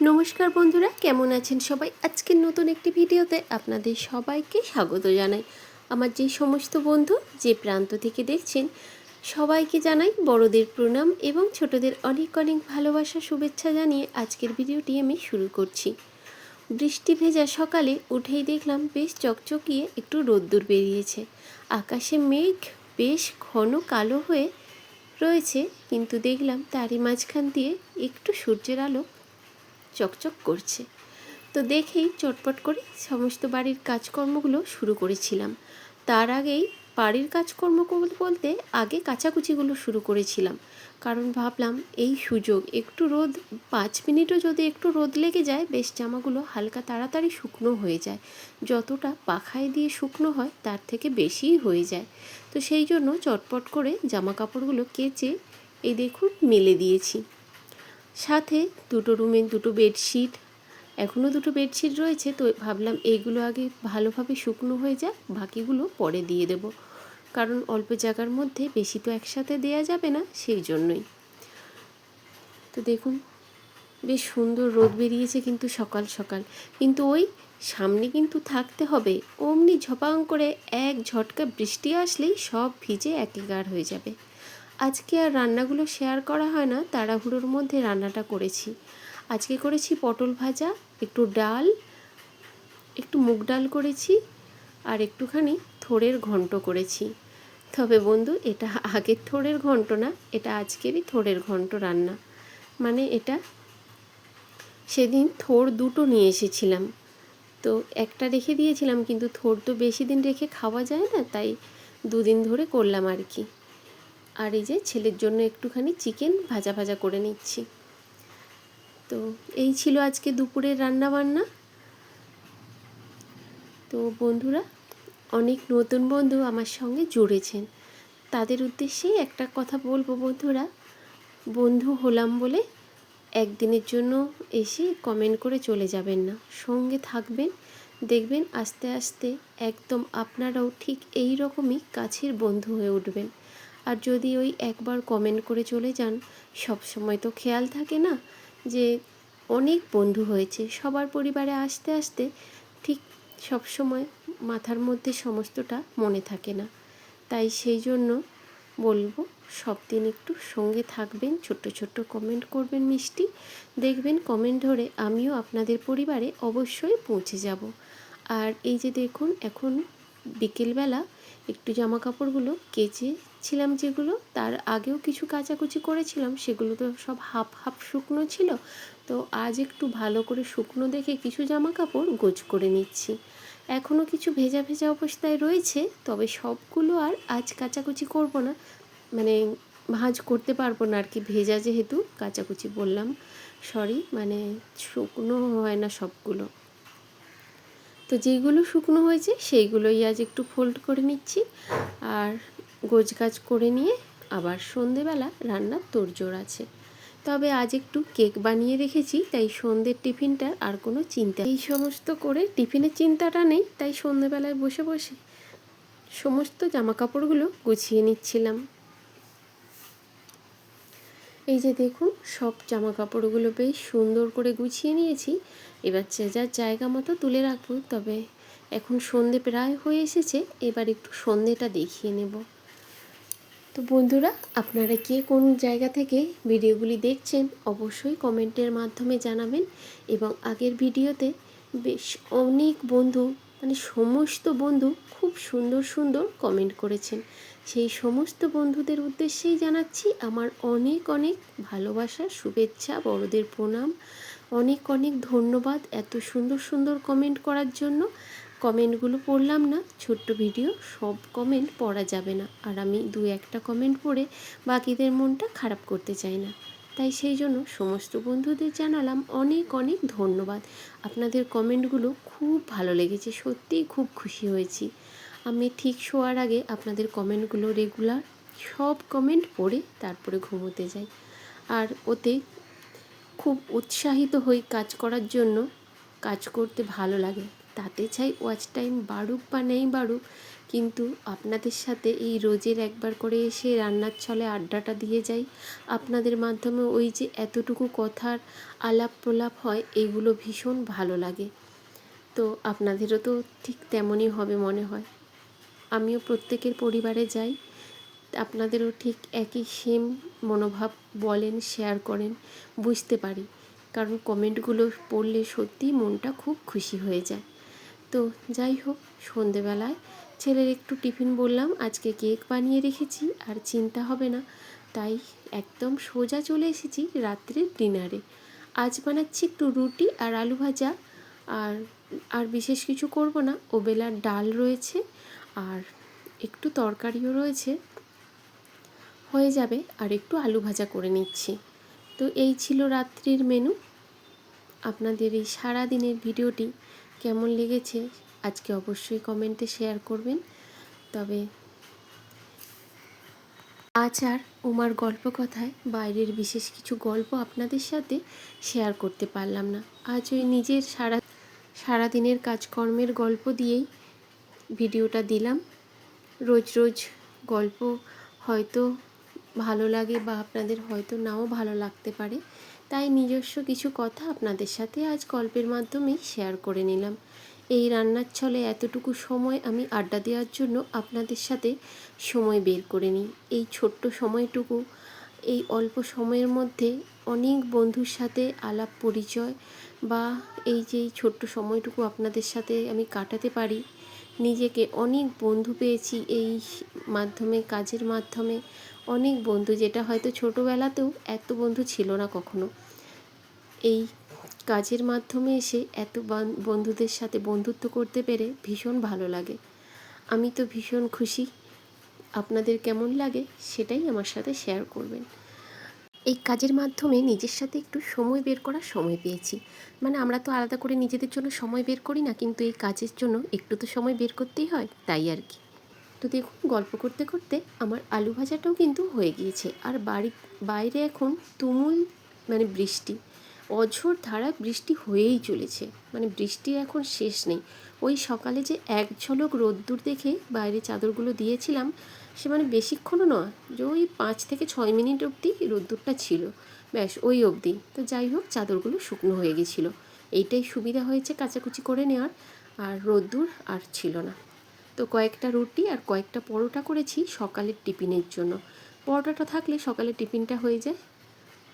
নমস্কার বন্ধুরা, কেমন আছেন সবাই? আজকের নতুন একটি ভিডিওতে আপনাদের সবাইকে স্বাগত জানাই। আমার যে সমস্ত বন্ধু, যে প্রান্ত থেকে দেখছেন, সবাইকে জানাই বড়দের প্রণাম এবং ছোটদের অনেক অনেক ভালোবাসা, শুভেচ্ছা জানিয়ে আজকের ভিডিওটি আমি শুরু করছি। বৃষ্টি ভেজা সকালে উঠেই দেখলাম বেশ চকচকিয়ে একটু রোদ্দুর বেরিয়েছে। আকাশে মেঘ, বেশ ঘন কালো হয়ে রয়েছে, কিন্তু দেখলাম তারই মাঝখান দিয়ে একটু সূর্যের আলো চকচক করছে। তো দেখেই চটপট করে সমস্ত বাড়ির কাজকর্মগুলো শুরু করেছিলাম। তার আগেই বাড়ির কাজকর্ম বল- বলতে আগে কাচাকুচিগুলো শুরু করেছিলাম। কারণ ভাবলাম এই সুযোগ, একটু রোদ, পাঁচ মিনিটও যদি একটু রোদ লেগে যায়, বেশ জামাগুলো হালকা তাড়াতাড়ি শুকনো হয়ে যায়। যতটা পাখায় দিয়ে শুকনো হয়, তার থেকে বেশিই হয়ে যায়। তো সেই জন্য চটপট করে জামা কাপড়গুলো কেচে, এই দেখুন, মেলে দিয়েছি। সাথে দুটো রুমে দুটো বেডশিট এখনও দুটো বেডশিট রয়েছে, তো ভাবলাম এইগুলো আগে ভালোভাবে শুকনো হয়ে যাক, বাকিগুলো পরে দিয়ে দেব। কারণ অল্প জায়গার মধ্যে বেশি তো একসাথে দেয়া যাবে না, সেই জন্যই। তো দেখুন, বেশ সুন্দর রোদ বেরিয়েছে কিন্তু সকাল সকাল। কিন্তু ওই সামনে কিন্তু থাকতে হবে, অমনি ঝপাং করে এক ঝটকা বৃষ্টি আসলেই সব ভিজে একেকার হয়ে যাবে। আজকে আর রান্নাগুলো শেয়ার করা হয় না, তাড়াহুড়োর মধ্যে রান্নাটা করেছি। আজকে করেছি পটল ভাজা, একটু ডাল, একটু মুগ ডাল করেছি, আর একটুখানি থোড়ের ঘন্ট করেছি। তবে বন্ধু, এটা আগের থোড়ের ঘন্ট না, এটা আজকেরই থোড়ের ঘন্ট রান্না। মানে এটা সেদিন থোড় দুটো নিয়ে এসেছিলাম। তো একটা রেখে দিয়েছিলাম, কিন্তু থোড় তো বেশি দিন রেখে খাওয়া যায় না, তাই দুদিন ধরে করলাম আর কি। আর এই যে ছেলের জন্য একটুখানি চিকেন ভাজা ভাজা করে নিচ্ছি। তো এই ছিল আজকে দুপুরের রান্না বান্না তো বন্ধুরা, অনেক নতুন বন্ধু আমার সঙ্গে জুড়েছেন। তাদের উদ্দেশ্যেই একটা কথা বলব বন্ধুরা, বন্ধু হলাম বলে একদিনের জন্য এসে কমেন্ট করে চলে যাবেন না। সঙ্গে থাকবেন, দেখবেন আস্তে আস্তে একদম আপনারাও ঠিক এই রকমই কাছের বন্ধু হয়ে উঠবেন। আর যদি ওই একবার কমেন্ট করে চলে যান, সব সময় তো খেয়াল থাকে না যে অনেক বন্ধু হয়েছে, সবার পরিবারে আসতে আসতে ঠিক সব সময় মাথার মধ্যে সমস্তটা মনে থাকে না। তাই সেই জন্য বলব, সব দিন একটু সঙ্গে থাকবেন, ছোট্ট ছোট্ট কমেন্ট করবেন মিষ্টি, দেখবেন কমেন্ট ধরে আমিও আপনাদের পরিবারে অবশ্যই পৌঁছে যাব। আর এই যে দেখুন, এখন বিকেলবেলা একটু জামা কাপড়গুলো কেচেছিলাম যেগুলো, তার আগেও কিছু কাচাকুচি করেছিলাম, সেগুলো তো সব হাফ হাফ শুকনো ছিল। তো আজ একটু ভালো করে শুকনো দেখে কিছু জামা কাপড় গোছ করে নিচ্ছি। এখনও কিছু ভেজা ভেজা অবস্থায় রয়েছে, তবে সবগুলো আর আজ কাচাকুচি করব না। মানে ভাঁজ করতে পারব না আর কি, ভেজা যেহেতু, কাচাকুচি বললাম। সরি মানে শুকনো হয় না সবগুলো। তো যেগুলো শুকনো হয়েছে সেইগুলোই আজ একটু ফোল্ড করে নিচ্ছি। আর গোজ গাছ করে নিয়ে আবার সন্ধেবেলা রান্নার তোড়জোড় আছে। তবে আজ একটু কেক বানিয়ে রেখেছি, তাই সন্ধ্যের টিফিনটার আর কোনো চিন্তা এই সমস্ত করে টিফিনের চিন্তাটা নেই, তাই সন্ধেবেলায় বসে বসে সমস্ত জামা কাপড়গুলো গুছিয়ে নিচ্ছিলাম। এই যে দেখুন, সব জামা কাপড়গুলো বেশ সুন্দর করে গুছিয়ে নিয়েছি। এবার যে যার জায়গা মতো তুলে রাখব, তবে এখন সন্ধে প্রায় হয়ে এসেছে, এবার একটু সন্ধেটা দেখিয়ে নেব। তো বন্ধুরা, আপনারা কে কোন জায়গা থেকে ভিডিওগুলি দেখছেন, অবশ্যই কমেন্টের মাধ্যমে জানাবেন। এবং আগের ভিডিওতে বেশ অনেক বন্ধু মানে সমস্ত বন্ধু খুব সুন্দর সুন্দর কমেন্ট করেছেন। সেই সমস্ত বন্ধুদের উদ্দেশ্যেই জানাচ্ছি আমার অনেক অনেক ভালোবাসা, শুভেচ্ছা, বড়দের প্রণাম। অনেক অনেক ধন্যবাদ এত সুন্দর সুন্দর কমেন্ট করার জন্য। কমেন্টগুলো পড়লাম না, ছোট্ট ভিডিও সব কমেন্ট পড়া যাবে না। আর আমি দু একটা কমেন্ট পড়ে বাকিদের মনটা খারাপ করতে চাই না। তাই সেই জন্য সমস্ত বন্ধুদের জানালাম অনেক অনেক ধন্যবাদ। আপনাদের কমেন্টগুলো খুব ভালো লেগেছে, সত্যিই খুব খুশি হয়েছি। আমি ঠিক শোয়ার আগে আপনাদের কমেন্টগুলো রেগুলার সব কমেন্ট পড়ে তারপরে ঘুমোতে যাই। আর ওতে খুব উৎসাহিত হই কাজ করার জন্য, কাজ করতে ভালো লাগে। তাতে চাই ওয়াচ টাইম বাড়ুক বা নেই বাড়ুক, কিন্তু আপনাদের সাথে এই রোজের একবার করে এসে রান্নার ছলে আড্ডাটা দিয়ে যাই। আপনাদের মাধ্যমে ওই যে এতটুকু কথার আলাপ প্রলাপ হয়, এগুলো ভীষণ ভালো লাগে। তো আপনাদেরও তো ঠিক তেমনই হবে মনে হয়। আমিও প্রত্যেকের পরিবারে যাই। আপনাদেরও ঠিক একই সেম মনোভাব বলেন শেয়ার করেন, বুঝতে পারি। কারণ কমেন্টগুলো পড়লে সত্যিই মনটা খুব খুশি হয়ে যায়। তো যাই হোক, সন্ধেবেলায় ছেলের একটু টিফিন বললাম, আজকে কেক বানিয়ে রেখেছি, আর চিন্তা হবে না। তাই একদম সোজা চলে এসেছি রাত্রের ডিনারে। আজ বানাচ্ছি একটু রুটি আর আলু ভাজা, আর আর বিশেষ কিছু করব না। ওবেলার ডাল রয়েছে আর একটু তরকারিও রয়েছে। হয়ে যাবে, আর একটু আলু ভাজা করে নিচ্ছি। তো এই ছিল রাত্রির মেনু আপনাদের এই সারা দিনের ভিডিওটি কেমন লেগেছে আজকে অবশ্যই কমেন্টে শেয়ার করবেন। তবে আজ আর উমার গল্প কথায় বাইরের বিশেষ কিছু গল্প আপনাদের সাথে শেয়ার করতে পারলাম না। আজ ওই নিজের সারা, সারাদিনের কাজকর্মের গল্প দিয়েই ভিডিওটা দিলাম। রোজ রোজ গল্প হয়তো ভালো লাগে বা আপনাদের হয়তো নাও ভালো লাগতে পারে। তাই নিজস্ব কিছু কথা আপনাদের সাথে আজ গল্পের মাধ্যমেই শেয়ার করে নিলাম। এই রান্নার ছলে এতটুকু সময় আমি আড্ডা দেওয়ার জন্য আপনাদের সাথে সময় বের করে নিই। এই ছোট্ট সময়টুকু, এই অল্প সময়ের মধ্যে অনেক বন্ধুর সাথে আলাপ পরিচয় বা এই যে ছোট্ট সময়টুকু আপনাদের সাথে আমি কাটাতে পারি নিজেকে অনেক বন্ধু পেয়েছি এই মাধ্যমে, কাজের মাধ্যমে। অনেক বন্ধু, যেটা হয়তো ছোটোবেলাতেও এত বন্ধু ছিল না কখনো। এই কাজের মাধ্যমে এসে এত বন্ধুদের সাথে বন্ধুত্ব করতে পেরে ভীষণ ভালো লাগে। আমি তো ভীষণ খুশি। আপনাদের কেমন লাগে সেটাই আমার সাথে শেয়ার করবেন। এই কাজের মাধ্যমে নিজের সাথে একটু সময় বের করার সময় পেয়েছি। মানে আমরা তো আলাদা করে নিজেদের জন্য সময় বের করি না, কিন্তু এই কাজের জন্য একটু তো সময় বের করতেই হয়, তাই আর কি। তো দেখুন, গল্প করতে করতে আমার আলু ভাজাটাও কিন্তু হয়ে গিয়েছে। আর বাড়ি, বাইরে এখন তুমুল মানে বৃষ্টি, অঝোর ধারায় বৃষ্টি হয়েই চলেছে। মানে বৃষ্টির এখন শেষ নেই। ওই সকালে যে এক ঝলক রোদ্দুর দেখে বাইরে চাদরগুলো দিয়েছিলাম সে মানে বেশিক্ষণও নয় ওই পাঁচ থেকে ছয় মিনিট অবধি রোদ্দুরটা ছিল। ব্যাস, ওই অবধি। তো যাই হোক, চাদরগুলো শুকনো হয়ে গেছিল। এইটাই সুবিধা হয়েছে কাচাকুচি করে নেওয়ার, আর রোদ্দুর আর ছিল না। তো কয়েকটা রুটি আর কয়েকটা পরোটা করেছি সকালের টিফিনের জন্য। পরোটাটা থাকলে সকালের টিফিনটা হয়ে যায়।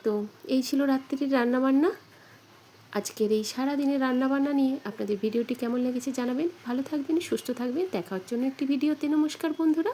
তো এই ছিল রাত্রির রান্নাবান্না। আজকের এই সারা দিনের রান্নাবান্না নিয়ে আপনাদের ভিডিওটি কেমন লেগেছে জানাবেন। ভালো থাকবেন, সুস্থ থাকবেন। দেখা হচ্ছে জন্য একটি ভিডিওতে। নমস্কার বন্ধুরা।